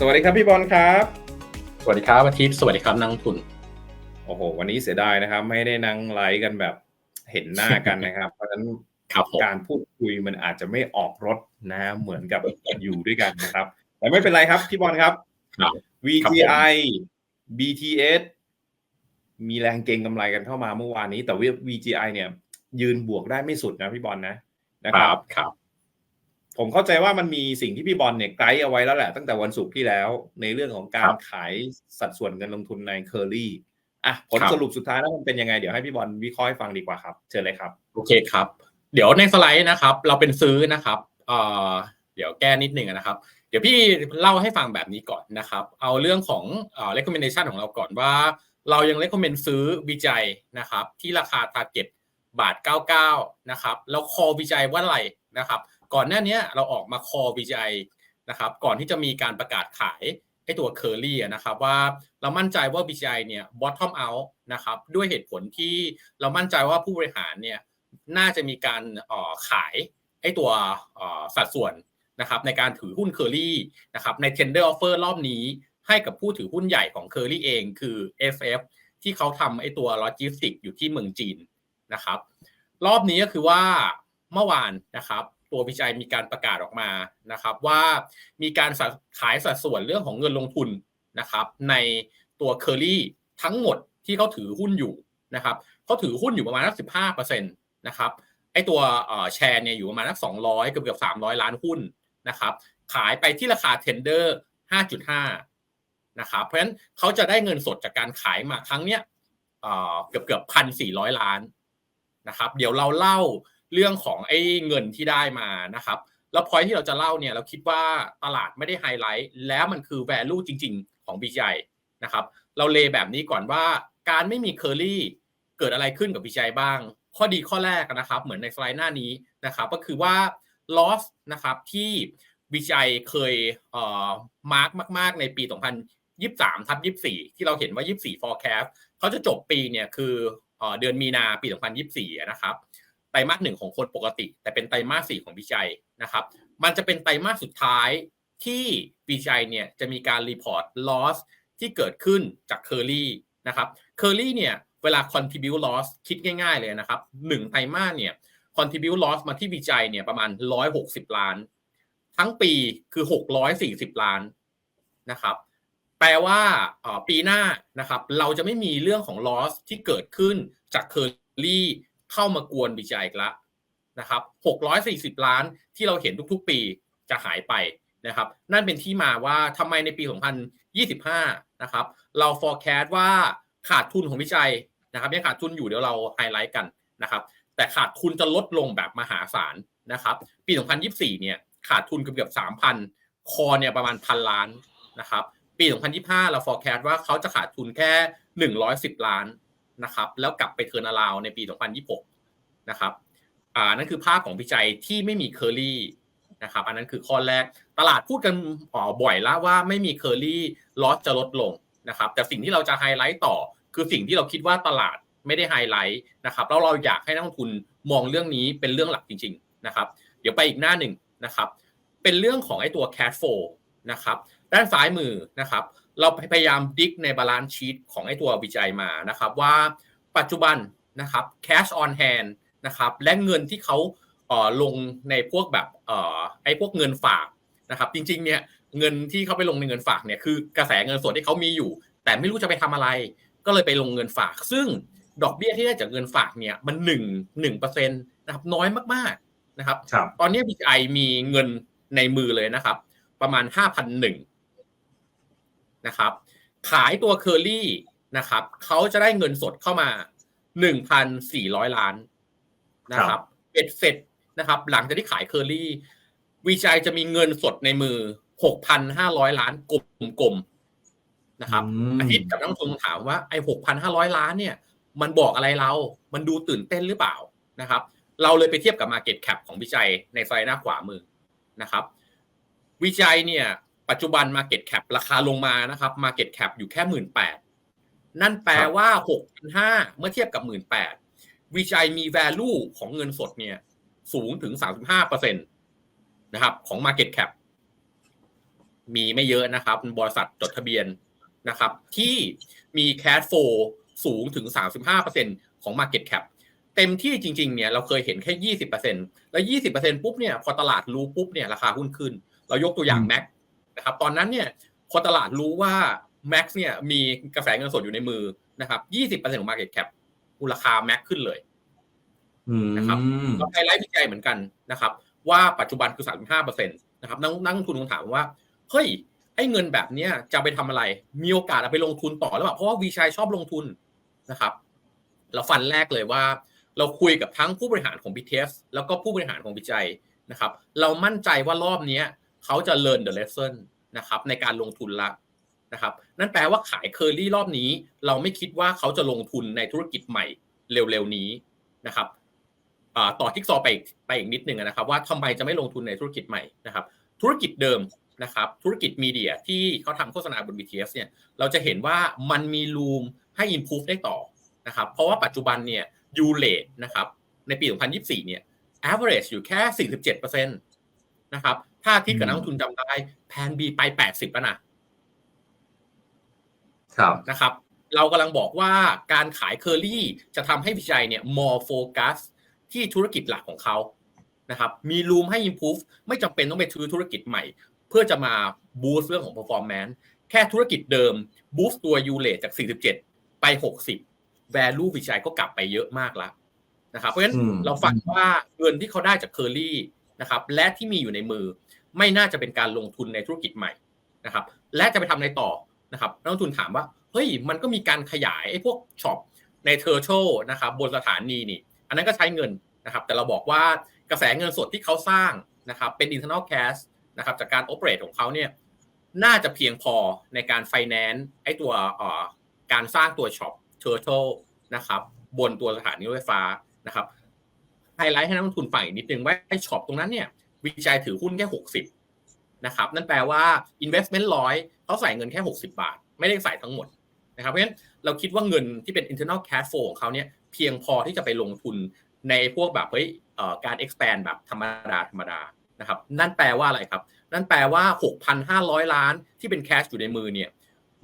สวัสดีครับพี่บอลครับ สวัสดีครับอาทิตย์สวัสดีครับนักลงทุน โอ้โห วันนี้เสียดายนะครับ ไม่ได้นั่งไลฟ์กันแบบเห็นหน้ากันนะครับ เพราะฉะนั้นครับผมการพูดคุยมันอาจจะไม่ออกรถนะเหมือนกับอยู่ด้วยกันนะครับ แต่ไม่เป็นไรครับพี่บอลครับครับ VGI BTS มีแรงเก็งกำไรกันเข้ามาเมื่อวานนี้ แต่ว่า VGI เนี่ย ยืนบวกได้ไม่สุดนะพี่บอลนะนะคครัรับบครับ ผมเข้าใจว่ามันมีสิ่งที่พี่บอลเนี่ยไกด์เอาไว้แล้วแหละ ตั้งแต่วันศุกร์ที่แล้ว ในเรื่องของกาครรับขายสัดส่วนเงินลงทุนในเคอรี่อะผลครับสรุปสุดท้ายแล้วมันเป็นยังไง เดี๋ยวให้พี่บอลวิเคราะห์ให้ฟังดีกว่าครับ เชิญเลยครับ โอเคครับ เดี๋ยวในสไลด์นะครับ เราเป็นซื้อนะครับเอ่อเดี๋ยวแก้นิดหนึ่งนะครับ เดี๋ยวพี่เล่าให้ฟังแบบนี้ก่อนนะครับ เอาเรื่องของเอ่อ recommendation ของเราก่อนว่า เรายัง recommend ซื้อวิจัยนะครับ ที่ราคา target บาท 99 นะครับ แล้วคอวิจัยว่าอะไรนะครับ ก่อนหน้านี้เราออกมาคอวิจัยนะครับก่อนที่จะมีการประกาศขายไอ้ตัวเคอรี่นะครับว่าเรามั่นใจว่า BCI เนี่ย bottom out นะครับด้วยเหตุผลที่เรามั่นใจว่าผู้บริหารเนี่ยน่าจะมีการออขายไอ้ตัวออสัดส่วนนะครับในการถือหุ้นเคอรี่นะครับใน tender offer รอบนี้ให้กับผู้ถือหุ้นใหญ่ของเคอรี่เองคือ FF ที่เขาทำไอ้ตัวโลจิสติกอยู่ที่เมืองจีนนะครับรอบนี้ก็คือว่าเมื่อวานนะครับ ตัววิจัยมีการประกาศออกมานะครับ ว่ามีการขายสัดส่วนเรื่องของเงินลงทุนนะครับ ในตัวเคอรี่ทั้งหมดที่เขาถือหุ้นอยู่นะครับเขาถือหุ้นอยู่ประมาณสักสิบห้าเปอร์เซ็นต์นะครับไอตัวแชร์เนี่ยอยู่ประมาณสักสองร้อยเกือบเกือบสามร้อยล้านหุ้นนะครับ ขายไปที่ราคาเทนเดอร์ห้าจุดห้านะครับ เพราะฉะนั้นเขาจะได้เงินสดจากการขายมาครั้งเนี้ยเออเกือบเกือบพันสี่ร้อยล้านนะครับ เดี๋ยวเราเล่า เรื่องของไอ้เงินที่ได้มานะครับ แล้วพอยที่เราจะเล่าเนี่ยเราคิดว่าตลาดไม่ได้ไฮไลท์แล้วมันคือ value จริง ๆ ของ BCI นะครับ เราเลแบบนี้ก่อนว่าการไม่มีเคอรี่เกิดอะไรขึ้นกับ BCI บ้าง ข้อดีข้อแรกนะครับ เหมือนในสไลด์หน้านี้นะครับ ก็คือว่า loss นะครับที่ BCI เคยเอ่อ mark มาก ๆ ในปี 2023ทับ24 ที่เราเห็นว่า 24 forecast เขาจะจบปีเนี่ยคือเอ่อเดือนมีนาปี 2024 นะครับ ไตรมาสหนึ่งของคนปกติ แต่เป็นไตรมาสสี่ของ BCI นะครับ มันจะเป็นไตรมาสสุดท้ายที่ BCI เนี่ยจะมีการรีพอร์ต loss ที่เกิดขึ้นจาก Curly นะครับ Curly เนี่ยเวลา contribute loss คิดง่าย ๆเลยนะครับหนึ่งไตรมาสเนี่ย contribute loss มาที่ BCI เนี่ยประมาณ 160 ล้าน ทั้งปีคือ 640 ล้านนะครับแปลว่าปีหน้านะครับเราจะไม่มีเรื่องของ loss ที่เกิดขึ้นจาก Curly เข้ามากวน BCI อีกล้วนะครับ640 ล้านที่เราเห็นทุกๆปีจะหายไปนะครับ นั่นเป็นที่มาว่าทำไมในปี 2025 นะครับ เรา forecast ว่าขาดทุนของวิจัยนะครับยังขาดทุนอยู่เดี๋ยวเราไฮไลท์กันนะครับ แต่ขาดทุนจะลดลงแบบมหาศาลนะครับ ปี 2024 เนี่ยขาดทุนเกือบเกือบ3,000 คอเนี่ยประมาณพันล้านนะครับ ปี 2025 เรา forecast ว่าเขาจะขาดทุนแค่ 110 ล้าน นะครับแล้วกลับไปเทิร์นอราวในปี 2026 นะครับอ่านั่นคือภาพของวิจัยที่ไม่มีเคอรี่นะครับอันนั้นคือข้อแรกตลาดพูดกันอ๋อบ่อยแล้วว่าไม่มีเคอรี่ลอสจะลดลงนะครับแต่สิ่งที่เราจะไฮไลท์ต่อ คือสิ่งที่เราคิดว่าตลาดไม่ได้ไฮไลท์นะครับแล้วเราอยากให้นักลงทุนมองเรื่องนี้เป็นเรื่องหลักจริงๆนะครับเดี๋ยวไปอีกหน้าหนึ่งนะครับเป็นเรื่องของไอ้ตัว cash flow นะครับด้านซ้ายมือนะครับ เราพยายามดิกในบาลานซ์ชีตของไอ้ตัววิจัยมานะครับว่าปัจจุบันนะครับ cash on hand นะครับและเงินที่เขาเอ่อลงในพวกแบบเอ่อไอ้พวกเงินฝากนะครับจริงๆเนี่ยเงินที่เขาไปลงในเงินฝากเนี่ยคือกระแสเงินสดที่เขามีอยู่ แต่ไม่รู้จะไปทำอะไร ก็เลยไปลงเงินฝาก ซึ่งดอกเบี้ยที่ได้จากเงินฝากเนี่ยมันหนึ่งหนึ่งเปอร์เซ็นต์นะครับน้อยมากๆนะครับครับตอนนี้ BCI มีเงินในมือเลยนะครับ ประมาณ5,001นะครับ ขายตัวเคอรี่นะครับเขาจะได้เงินสดเข้ามา1,400ล้านนะครับเบ็ดเสร็จนะครับ หลังจากที่ขายเคอรี่วิจัยจะมีเงินสดในมือ6,500ล้านกลมๆนะครับอาทิตย์กับนักลงทุนถามว่าไอ้หกพันห้าร้อยล้านเนี่ย มันบอกอะไรเรา มันดูตื่นเต้นหรือเปล่านะครับ เราเลยไปเทียบกับ Market Cap ของวิจัยในไฟล์หน้าขวามือนะครับ วิจัยเนี่ย ปัจจุบัน Market Cap ราคาลงมานะครับ Market Cap อยู่แค่หมื่นแปดนั่นแปลว่าหกพันห้าเมื่อเทียบกับหมื่นแปดวิจัยมี value ของเงินสดเนี่ย สูงถึงสามสิบห้าเปอร์เซ็นตนะครับ ของ Market Cap มีไม่เยอะนะครับ บริษัทจดทะเบียนนะครับ ที่มี cash flow สูงถึง 35%ของ market cap เต็มที่จริงๆ เนี่ยเราเคยเห็นแค่ 20%แล้ว 20%ปุ๊บเนี่ยพอตลาดรู้ปุ๊บเนี่ยราคาหุ้นขึ้น เรายกตัวอย่างอืม Mac นะครับตอนนั้นเนี่ยพอตลาดรู้ว่า Max เนี่ยมีกระแสเงินสดอยู่ในมือนะครับ 20%ของ market cap มูลค่า Mac ขึ้นเลยอืมนะครับเราไฮไลท์วิจัยเหมือนกันนะครับ ว่าปัจจุบันคือ 35%นะครับนักนักลงทุนคงถามว่า เฮ้ย ไอ้เงินแบบเนี้ยจะเอาไปทำอะไร มีโอกาสเอาไปลงทุนต่อหรือเปล่า เพราะว่าวีชัยชอบลงทุนนะครับ เราฟันแรกเลยว่า เราคุยกับทั้งผู้บริหารของ BTS แล้วก็ผู้บริหารของวิจัยนะครับ เรามั่นใจว่ารอบเนี้ย เขาจะ learn the lesson นะครับในการลงทุนละนะครับนั่นแปลว่าขายเคอรี่รอบนี้ เราไม่คิดว่าเขาจะลงทุนในธุรกิจใหม่เร็วๆนี้นะครับต่อทิกซอไปอีกไปอีกนิดนึงนะครับ ว่าทำไมจะไม่ลงทุนในธุรกิจใหม่นะครับ ธุรกิจเดิมนะครับธุรกิจมีเดียที่เขาทำโฆษณาบน BTS เนี่ยเราจะเห็นว่ามันมีรูมให้ improve ได้ต่อนะครับเพราะว่าปัจจุบันเนี่ยยูเลตนะครับในปี 2024 เนี่ย average อยู่แค่ 47%นะครับ ถ้าทิศกับนักลงทุนจำได้แพน B ไป80แล้วนะครับนะครับ เรากำลังบอกว่าการขายเคอรี่จะทำให้วิจัยเนี่ย more focus ที่ธุรกิจหลักของเขานะครับ มีรูมให้ improve ไม่จำเป็นต้องไปซื้อธุรกิจใหม่ เพื่อจะมา boost เรื่องของ performance แค่ธุรกิจเดิม boost ตัว u l a t จาก 47 ไป 60 value วิจัยก็กลับไปเยอะมากแล้วนะครับ เพราะฉะนั้นอืมเราฟังว่าเงินที่เขาได้จากเคอรี่ นะครับและที่มีอยู่ในมือไม่น่าจะเป็นการลงทุนในธุรกิจใหม่นะครับและจะไปทำอะไรต่อนะครับนักลงทุนถามว่าเฮ้ยมันก็มีการขยายไอ้พวกช็อปในเทอร์โชนะครับบนสถานีนี่ อันนั้นก็ใช้เงินนะครับแต่เราบอกว่ากระแสเงินสดที่เขาสร้างนะครับเป็น internal cash นะครับจากการ operate ของเขาเนี่ยน่าจะเพียงพอในการ finance ไอ้ตัวการสร้างตัวช็อปเทอร์โชนะครับบนตัวสถานีรถไฟฟ้านะครับ ไฮไลท์ให้นักลงทุนฟังอีกนิดนึงว่าไอ้ช็อปตรงนั้นเนี่ยวิจัยถือหุ้นแค่ 60นะครับนั่นแปลว่า investment ร้อยเขาใส่เงินแค่ 60 บาท ไม่ได้ใส่ทั้งหมดนะครับเพราะฉะนั้นเราคิดว่าเงินที่เป็น internal cash flow ของเขาเนี่ยเพียงพอที่จะไปลงทุนในพวกแบบเฮ้ยเอ่อการ expand แบบธรรมดาธรรมดานะครับนั่นแปลว่าอะไรครับ นั่นแปลว่า 6,500 ล้านที่เป็น cash อยู่ในมือเนี่ย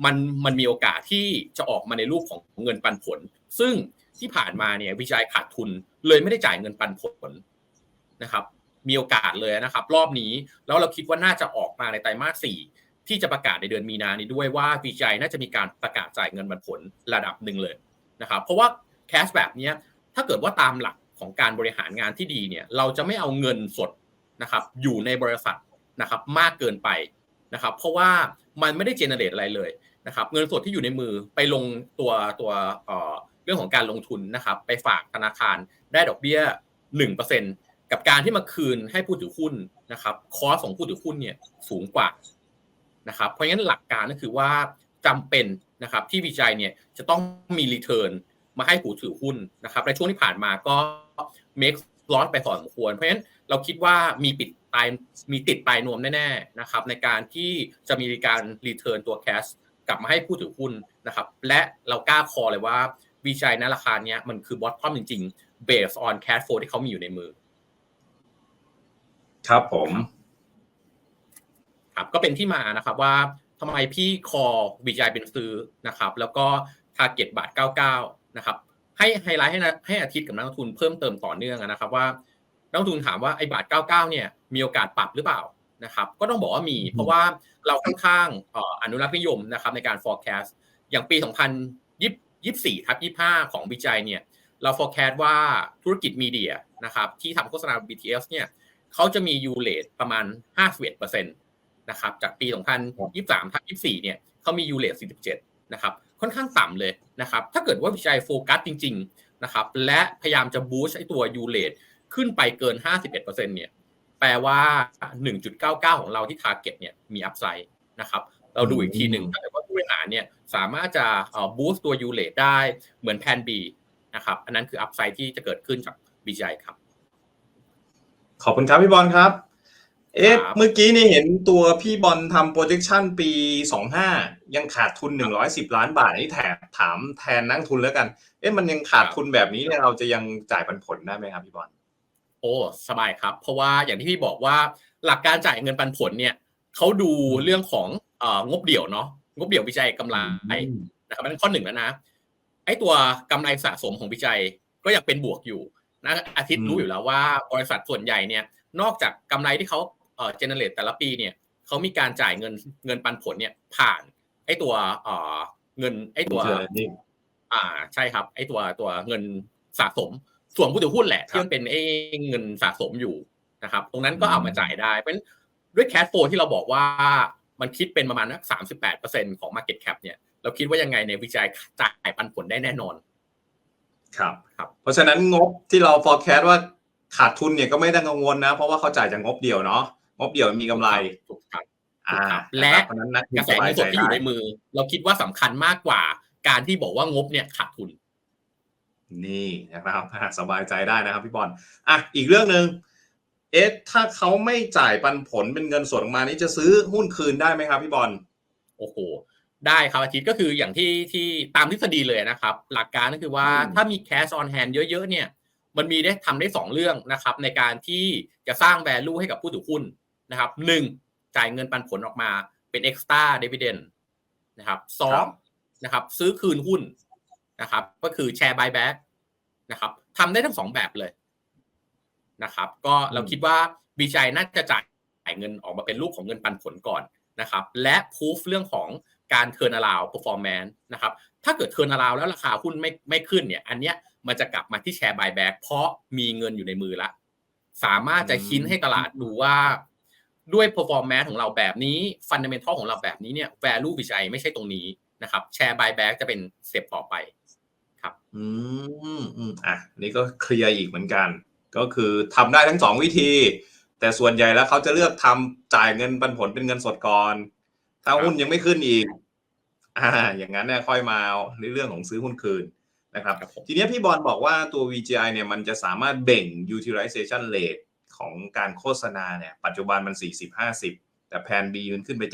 มันมันมีโอกาสที่จะออกมาในรูปของเงินปันผล ซึ่ง ที่ผ่านมาเนี่ยวิจัยขาดทุนเลยไม่ได้จ่ายเงินปันผลนะครับมีโอกาสเลยนะครับ รอบนี้แล้วเราคิดว่าน่าจะออกมาในไตรมาสสี่ที่จะประกาศในเดือนมีนานี้ด้วยว่าวีจัยน่าจะมีการประกาศจ่ายเงินปันผลระดับหนึ่งเลยนะครับ เพราะว่าแคชแบบนี้ถ้าเกิดว่าตามหลักของการบริหารงานที่ดีเนี่ยเราจะไม่เอาเงินสดนะครับอยู่ในบริษัทนะครับมากเกินไปนะครับ เพราะว่ามันไม่ได้เจเนเรตอะไรเลยนะครับ เงินสดที่อยู่ในมือไปลงตัวตัวเอ่อ เรื่องของการลงทุนนะครับไปฝากธนาคารได้ดอกเบี้ย 1%กับการที่มาคืนให้ผู้ถือหุ้นนะครับคอสของผู้ถือหุ้นเนี่ยสูงกว่านะครับเพราะงั้นหลักการก็คือว่าจำเป็นนะครับที่วิจัยเนี่ยจะต้องมีรีเทิร์นมาให้ผู้ถือหุ้นนะครับในช่วงที่ผ่านมาก็ make loss ไปพอสมควร เพราะฉะนั้นเราคิดว่ามีปิดตายมีติดปลายนวมแน่ๆนะครับในการที่จะมีการรีเทิร์นตัวแคชกลับมาให้ผู้ถือหุ้นนะครับและเรากล้าคอเลยว่า วิจัยนะราคาเนี้ยมันคือบอททอมจริงๆ based on cash flow ที่เขามีอยู่ในมือ ครับผม ครับก็เป็นที่มานะครับว่าทำไมพี่คอวิจัยเป็นซื้อนะครับ แล้วก็ Target บาท 99 นะครับ ให้ไฮไลท์ให้นะให้อาทิตย์กับนักลงทุนเพิ่มเติมต่อเนื่องนะครับว่านักลงทุนถามว่าไอ้บาท 99 เนี่ยมีโอกาสปรับหรือเปล่านะครับ ก็ต้องบอกว่ามีเพราะว่าเราค่อนข้างเอ่ออนุรักษ์นิยมนะครับในการ forecast อย่างปี 24 ทับ 25 ของวิจัยเนี่ยเรา forecast ว่าธุรกิจมีเดียนะครับที่ทำโฆษณา BTS เนี่ยเขาจะมียูเลตประมาณ 51%นะครับจากปี 2023ทับ24 เนี่ยเขามียูเลต47 นะครับค่อนข้างต่ำเลยนะครับถ้าเกิดว่าวิจัยโฟกัสจริงๆนะครับและพยายามจะบูชไอตัวยูเลตขึ้นไปเกิน 51%เนี่ยแปลว่า 1.99 ของเราที่ Target เนี่ยมีอัพไซด์นะครับเราดูอีกทีหนึ่งถ้าเกิดว่า เนี่ยสามารถจะบูสต์ตัวยูเลตได้เหมือนแพน B นะครับอันนั้นคืออัพไซด์ที่จะเกิดขึ้นจากวิจัยครับ ขอบคุณครับพี่บอลครับ เอ๊ะครับเมื่อกี้นี่เห็นตัวพี่บอลทำ projection ปี 25 ยังขาดทุน 110 ล้านบาทอันนี่แถมถามแทนนักทุนแล้วกัน เอ๊ะมันยังขาดทุนแบบนี้เนี่ยเราจะยังจ่ายปันผลได้ไหมครับพี่บอลโอ้สบายครับ เพราะว่าอย่างที่พี่บอกว่าหลักการจ่ายเงินปันผลเนี่ยเขาดูเรื่องของเอ่องบเดี่ยวเนาะ งบเดี่ยววิจัยกำไรนะครับนั่นข้อหนึ่งแล้วนะไอ้ตัวกำไรสะสมของวิจัยก็ยังเป็นบวกอยู่นะอาทิตย์อืมรู้อยู่แล้วว่าบริษัทส่วนใหญ่เนี่ยนอกจากกำไรที่เขาเอ่อเจเนเรตแต่ละปีเนี่ยเขามีการจ่ายเงินเงินปันผลเนี่ยผ่านไอ้ตัวเอ่อเงินไอ้ตัวเจอนี่อ่าใช่ครับไอ้ตัวตัวเงินสะสมส่วนผู้ถือหุ้นแหละครับที่มันเป็นไอ้เงินสะสมอยู่นะครับ ตรงนั้นก็อืมเอามาจ่ายได้เพราะฉะนั้นด้วยแค f โฟที่เราบอกว่า มันคิดเป็นประมาณนักสามสิบแปดเปอร์เซ็นของ Market Cap เนี่ยเราคิดว่ายังไงในวิจัยจ่ายปันผลได้แน่นอนครับครับ เพราะฉะนั้นงบที่เรา forecast ว่าขาดทุนเนี่ยก็ไม่ต้องกังวลนะ เพราะว่าเขาจ่ายจากงบเดียวเนาะงบเดียวมีกำไรถูกครับอ่าครับนและครับเพราะฉะนั้นนักทุกนระแสสบาเงิยนใจสดที่อยู่ได้ในมือ เราคิดว่าสำคัญมากกว่า การที่บอกว่างบเนี่ยขาดทุน นี่นะครับสบายใจได้นะครับพี่บอลอะอีกเรื่องหนึ่ง เอ๊ะถ้าเขาไม่จ่ายปันผลเป็นเงินสดออกมานี่จะซื้อหุ้นคืนได้ไหมครับพี่บอลโอ้โหได้ครับอาทิตย์ก็คืออย่างที่ที่ตามทฤษฎีเลยนะครับ หลักการก็คือว่าอืมถ้ามี cash on hand เยอะๆเนี่ยมันมีได้ทำได้สองเรื่องนะครับในการที่จะสร้าง value ให้กับผู้ถือหุ้นนะครับหนึ่งจ่ายเงินปันผลออกมาเป็น extra dividend นะครับสอครังบนะครับซื้อคืนหุ้นนะครับก็คือ share buyback นะครับทำได้ทั้งสองแบบเลย นะครับ ก็เราคิดว่าบีใจน่าจะจ่ายเงินออกมาเป็นรูปของเงินปันผลก่อนนะครับ และพูฟเรื่องของการเทิร์นอราว performance นะครับ ถ้าเกิดเทิร์นอราวแล้วราคาหุ้นไม่ไม่ขึ้นเนี่ย อันเนี้ยมันจะกลับมาที่แชร์ buyback เพราะมีเงินอยู่ในมือละ สามารถจะคินให้ตลาดดูว่าด้วย performance ของเราแบบนี้ fundamental ของเราแบบนี้เนี่ย value วิจัยไม่ใช่ตรงนี้นะครับ แชร์ buyback จะเป็นสเต็ปต่อไปอืมอืมอะ นี่ก็เคลียร์อีกเหมือนกัน ก็คือทำได้ทั้งสองวิธี แต่ส่วนใหญ่แล้วเขาจะเลือกทำจ่ายเงินปันผลเป็นเงินสดก่อน ถ้าหุ้นยังไม่ขึ้นอีก อ่า อย่างนั้นเนี่ยค่อยมาในเรื่องของซื้อหุ้นคืนนะครับครับผมทีเนี้ยพี่บอลบอกว่าตัว VGI เนี่ยมันจะสามารถเบ่ง utilization rate ของการโฆษณาเนี่ยปัจจุบันมัน 40-50 แต่แผน B มันขึ้นไป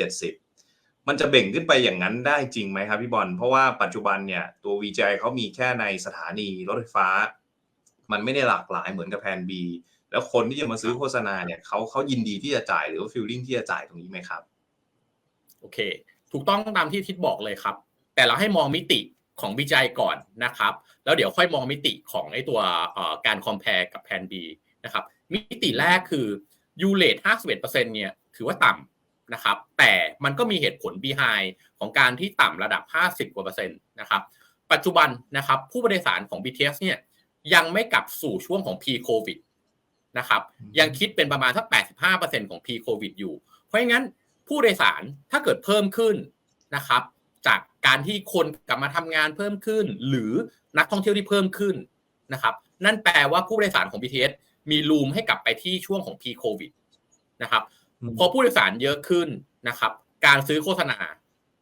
70 มันจะเบ่งขึ้นไปอย่างนั้นได้จริงไหมครับพี่บอลเพราะว่าปัจจุบันเนี่ยตัว VGI เขามีแค่ในสถานีรถไฟฟ้า มันไม่ได้หลากหลายเหมือนกับแผน B แล้วคนที่จะมาซื้อโฆษณาเนี่ยเขาเขายินดีที่จะจ่ายหรือว่า feeling ที่จะจ่ายตรงนี้ไหมครับ โอเค ถูกต้องตามที่ทิศบอกเลยครับ แต่เราให้มองมิติของวิจัยก่อนนะครับ แล้วเดี๋ยวค่อยมองมิติของไอ้ตัวการ compare กับแผน B นะครับ มิติแรกคือ u r a t e 51%เนี่ยถือว่าต่ำนะครับ แต่มันก็มีเหตุผล behind ของการที่ต่ำระดับ 50กว่าเปอร์เซ็นต์นะครับ ปัจจุบันนะครับผู้บริสารของ BTS เนี่ย ยังไม่กลับสู่ช่วงของ pre-covid นะครับอืมยังคิดเป็นประมาณสัก85%ของ pre-covid อยู่ เพราะงั้นผู้โดยสารถ้าเกิดเพิ่มขึ้นนะครับ จากการที่คนกลับมาทำงานเพิ่มขึ้น หรือนักท่องเที่ยวที่เพิ่มขึ้นนะครับ นั่นแปลว่าผู้โดยสารของ BTS มีรูมให้กลับไปที่ช่วงของ pre-covid นะครับ พอผู้โดยสารเยอะขึ้นนะครับ การซื้อโฆษณา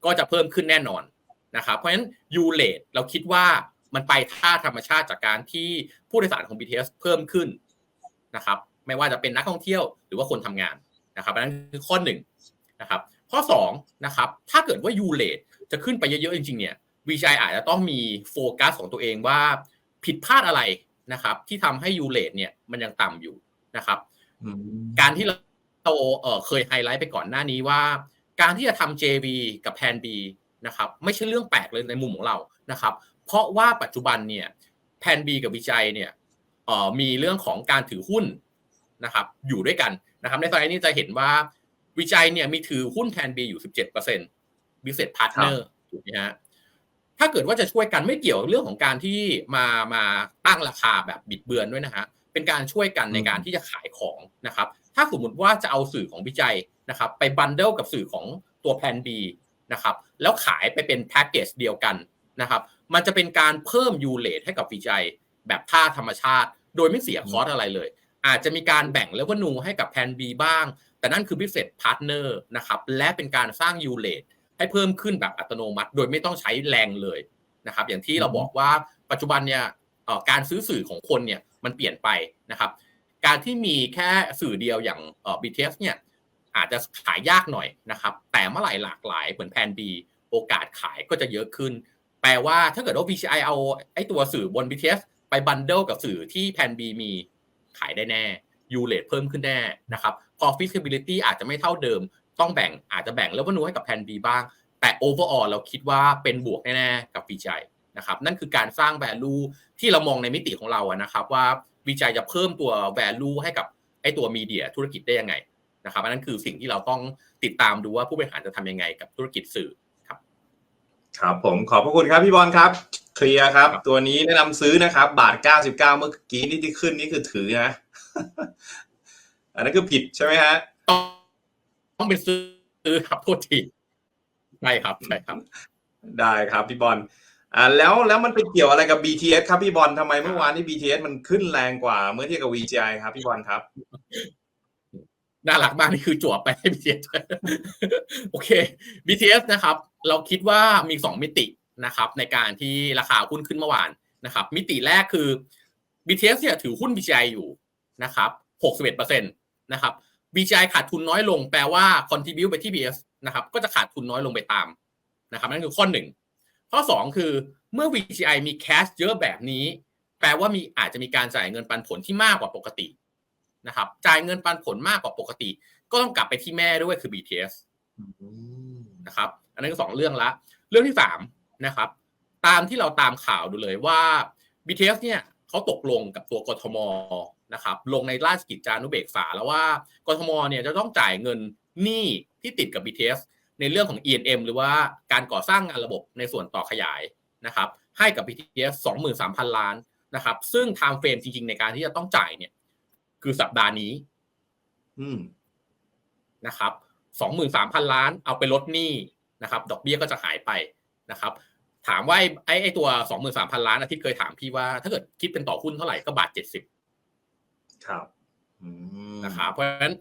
ก็จะเพิ่มขึ้นแน่นอนนะครับ เพราะฉะนั้นยูเลตเราคิดว่า มันไปท่าธรรมชาติจากการที่ผู้โดยสารของ BTS เพิ่มขึ้นนะครับ ไม่ว่าจะเป็นนักท่องเที่ยวหรือว่าคนทำงานนะครับอันนั้นคือข้อหนึ่งนะครับข้อสองนะครับถ้าเกิดว่ายูเลตจะขึ้นไปเยอะๆจริงๆเนี่ยวีจอาจจะต้องมีโฟกัสของตัวเองว่าผิดพลาดอะไรนะครับ ที่ทำให้ยูเลตเนี่ยมันยังต่ำอยู่นะครับอืมการที่เราเอ่อเคยไฮไลท์ไปก่อนหน้านี้ว่า การที่จะทำ JV กับแพน B นะครับไม่ใช่เรื่องแปลกเลยในมุมของเรานะครับ เพราะว่าปัจจุบันเนี่ยแพน B กับวิจัยเนี่ยเอ่อมีเรื่องของการถือหุ้นนะครับอยู่ด้วยกันนะครับในสไลด์นี้จะเห็นว่าวิจัยเนี่ยมีถือหุ้นแพน B อยู่ 17% Business Partner ถูกไหมฮะถ้าเกิดว่าจะช่วยกันไม่เกี่ยวเรื่องของการที่มามาตั้งราคาแบบบิดเบือนด้วยนะฮะเป็นการช่วยกันในการที่จะขายของนะครับ ถ้าสมมติว่าจะเอาสื่อของวิจัยนะครับ ไปบันเดิลกับสื่อของตัวแพน B นะครับแล้วขายไปเป็นแพ็กเกจเดียวกันนะครับ มันจะเป็นการเพิ่มยูเลทให้กับวิจัยแบบท่าธรรมชาติ โดยไม่เสียคอสอะไรเลย อาจจะมีการแบ่งเลเวนูให้กับแพน B บ้าง แต่นั่นคือ business partner นะครับและเป็นการสร้างยูเลทให้เพิ่มขึ้นแบบอัตโนมัติ โดยไม่ต้องใช้แรงเลยนะครับอย่างที่เราบอกว่าปัจจุบันเนี่ยการซื้อสื่อของคนเนี่ยมันเปลี่ยนไปนะครับการที่มีแค่สื่อเดียวอย่างเอ่อ BTS เนี่ยอาจจะขายยากหน่อยนะครับแต่เมื่อไหร่หลากหลายเหมือนแพน B โอกาสขายก็จะเยอะขึ้น แปลว่าถ้าเกิดว่า VCI เอาไอ้ตัวสื่อบน BTS ไปบันเดิลกับสื่อที่แพน B มีขายได้แน่ยูเลทเพิ่มขึ้นแน่นะครับพอ feasibility อาจจะไม่เท่าเดิม ต้องแบ่งอาจจะแบ่ง revenue ให้กับแพน B บ้าง แต่ overall เราคิดว่าเป็นบวกแน่ๆกับ VGI นะครับนั่นคือการสร้าง value ที่เรามองในมิติของเราอะนะครับว่า VGI จะเพิ่มตัว value ให้กับไอ้ตัวมีเดียธุรกิจได้ยังไงนะครับอันนั้นคือสิ่งที่เราต้องติดตามดูว่าผู้บริหารจะทำยังไงกับธุรกิจสื่อ ครับผมขอบพระคุณครับพี่บอลครับ เคลียร์ครับครับตัวนี้แนะนำซื้อนะครับ บาท99เมื่อกี้นี่ที่ขึ้นนี่คือถือนะ อันนั้นคือผิดใช่ไหมฮะ ต้องต้องเป็นซื้อครับโทษทีใช่ครับใช่ครับ ได้ครับพี่บอลอ่าแล้วแล้วมันไปเกี่ยวอะไรกับ BTS ครับพี่บอลทำไมเมื่อวานนี้ BTS มันขึ้นแรงกว่าเมื่อเทียบกับ VGI ครับพี่บอลครับ น่ารักมากนี่คือจั่วไปให้ BTS โอเค BTS นะครับ เราคิดว่ามีสองมิตินะครับ ในการที่ราคาหุ้นขึ้นเมื่อวานนะครับ มิติแรกคือ BTS เนี่ยถือหุ้น BCI อยู่นะครับ61%นะครับ BCI ขาดทุนน้อยลงแปลว่า contribute ไปที่ BS นะครับ ก็จะขาดทุนน้อยลงไปตามนะครับนั่นคือข้อหนึ่งข้อสองคือเมื่อ VGI มี cash เยอะแบบนี้ แปลว่ามีอาจจะมีการจ่ายเงินปันผลที่มากกว่าปกติ นะครับจ่ายเงินปันผลมากกว่าปกติ ก็ต้องกลับไปที่แม่ด้วยคือ BTS นะครับ อันนั้นก็สองเรื่องละ เรื่องที่สามนะครับ ตามที่เราตามข่าวดูเลยว่า BTS เนี่ยเขาตกลงกับตัวกทมนะครับ ลงในราชกิจจานุเบกษาแล้วว่ากทมเนี่ยจะต้องจ่ายเงินหนี้ที่ติดกับ BTS ในเรื่องของ E&M หรือว่าการก่อสร้างงานระบบในส่วนต่อขยายนะครับ ให้กับ BTS 23,000 ล้านนะครับ ซึ่ง time frame จริงๆ ในการที่จะต้องจ่ายเนี่ย คือสัปดาห์นี้ อืมนะครับ23,000ล้านเอาไปลดหนี้นะครับ ดอกเบี้ยก็จะหายไปนะครับ ถามว่าไอ้ไอ้ไอ้ตัว23,000ล้านนะที่เคยถามพี่ว่าถ้าเกิดคิดเป็นต่อหุ้นเท่าไหร่ก็บาท70ครับอืมนะครับเพราะฉะนั้น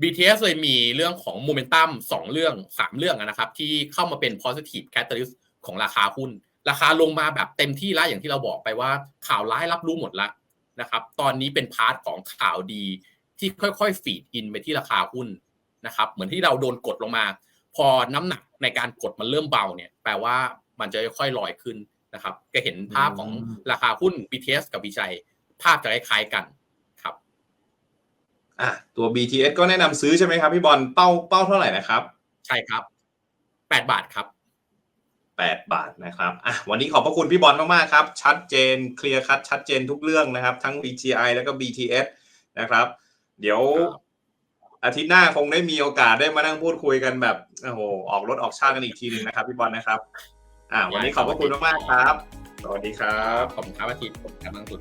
BTS เลยมีเรื่องของโมเมนตัมสองเรื่องสามเรื่องอะนะครับ ที่เข้ามาเป็น positive catalyst ของราคาหุ้น ราคาลงมาแบบเต็มที่แล้วอย่างที่เราบอกไปว่าข่าวร้ายรับรู้หมดแล้ว นะครับ ตอนนี้เป็นพาร์ทของข่าวดีที่ค่อยๆ ฟีดอินไปที่ราคาหุ้นนะครับ เหมือนที่เราโดนกดลงมา พอน้ำหนักในการกดมันเริ่มเบาเนี่ย แปลว่ามันจะค่อยๆลอยขึ้นนะครับ ก็เห็นภาพของราคาหุ้น BTS กับ BCI ภาพจะคล้ายๆกันครับ อะตัว BTS ก็แนะนำซื้อใช่ไหมครับพี่บอลเป้าเป้าเท่าไหร่นะครับ ใช่ครับ 8 บาทครับ 8 บาทนะครับอะวันนี้ขอบพระคุณพี่บอลมากๆครับ ชัดเจนเคลียร์คัดชัดเจนทุกเรื่องนะครับ ทั้ง VGI แล้วก็ BTS นะครับ เดี๋ยวครับอาทิตย์หน้าคงได้มีโอกาสได้มานั่งพูดคุยกันแบบโอ้โหออกรถออกชาติกันอีกทีหนึ่งนะครับพี่บอลนะครับ อะวันนี้ขอบพระคุณมากๆครับ สวัสดีครับ ขอบคุณครับอาทิตย์ผมกำลังสุด